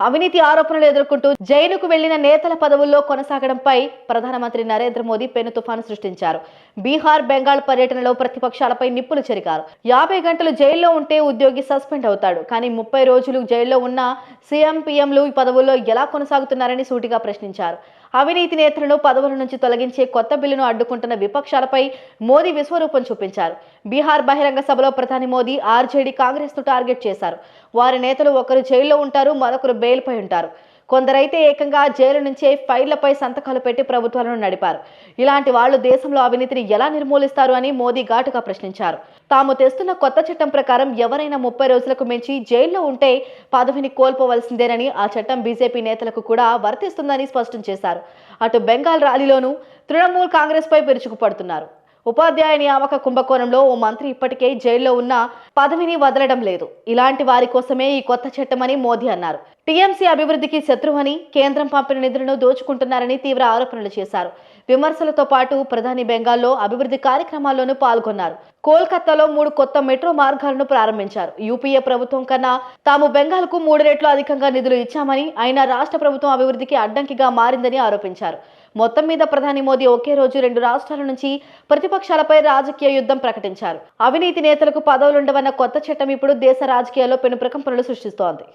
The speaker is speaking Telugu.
అవినీతి ఆరోపణలు ఎదుర్కొంటూ జైలుకు వెళ్ళిన నేతల పదవుల్లో కొనసాగడంపై ప్రధానమంత్రి నరేంద్ర మోదీ పెను తుఫాను సృష్టించారు. బీహార్ బెంగాల్ పర్యటనలో ప్రతిపక్షాలపై నిప్పులు చెరికారు యాభై గంటలు జైల్లో ఉంటే ఉద్యోగి సస్పెండ్ అవుతాడు. కానీ ముప్పై రోజులు జైల్లో ఉన్న సీఎం పీఎంలు ఈ పదవుల్లో ఎలా కొనసాగుతున్నారని సూటిగా ప్రశ్నించారు. అవినీతి నేతలను పదవుల నుంచి తొలగించే కొత్త బిల్లును అడ్డుకుంటున్న విపక్షాలపై మోదీ విశ్వరూపం చూపించారు. బీహార్ బహిరంగ సభలో ప్రధాని మోదీ ఆర్జేడీ కాంగ్రెస్ను టార్గెట్ చేశారు. వారి నేతలు ఒకరు జైల్లో ఉంటారు మరొకరు బెయిల్పై ఉంటారు. కొందరైతే ఏకంగా జైలు నుంచే ఫైళ్ళపై సంతకాలు పెట్టి ప్రభుత్వాలను నడిపారు. ఇలాంటి వాళ్ళు దేశంలో అవినీతిని ఎలా నిర్మూలిస్తారు అని మోదీ ఘాటుగా ప్రశ్నించారు. తాము తెస్తున్న కొత్త చట్టం ప్రకారం ఎవరైనా ముప్పై రోజులకు మించి జైల్లో ఉంటే పదవిని కోల్పోవలసిందేనని ఆ చట్టం బీజేపీ నేతలకు కూడా వర్తిస్తుందని స్పష్టం చేశారు. అటు బెంగాల్ ర్యాలీలోనూ తృణమూల్ కాంగ్రెస్పై పిరుచుకుపడుతున్నారు విరుచుకుపడుతున్నారు. ఉపాధ్యాయ నియామక కుంభకోణంలో ఓ మంత్రి ఇప్పటికే జైల్లో ఉన్న పదవిని వదలడం లేదు. ఇలాంటి వారి కోసమే ఈ కొత్త చట్టమని మోదీ అన్నారు. టీఎంసీ అభివృద్ధికి శత్రువని కేంద్రం పంపిన నిధులను దోచుకుంటున్నారని తీవ్ర ఆరోపణలు చేశారు. విమర్శలతో పాటు ప్రధాని బెంగాల్లో అభివృద్ధి కార్యక్రమాల్లోనూ పాల్గొన్నారు. కోల్కతాలో మూడు కొత్త మెట్రో మార్గాలను ప్రారంభించారు. యూపీఏ ప్రభుత్వం కన్నా తాము బెంగాల్కు మూడు రెట్లు అధికంగా నిధులు ఇచ్చామని అయినా రాష్ట్ర ప్రభుత్వం అభివృద్ధికి అడ్డంకిగా మారిందని ఆరోపించారు. మొత్తం మీద ప్రధాని మోదీ ఒకే రోజు రెండు రాష్ట్రాల నుంచి ప్రతిపక్షాలపై రాజకీయ యుద్ధం ప్రకటించారు. అవినీతి నేతలకు పదవులుండవన్న కొత్త చట్టం ఇప్పుడు దేశ రాజకీయాల్లో పెను ప్రకంపనలు సృష్టిస్తోంది.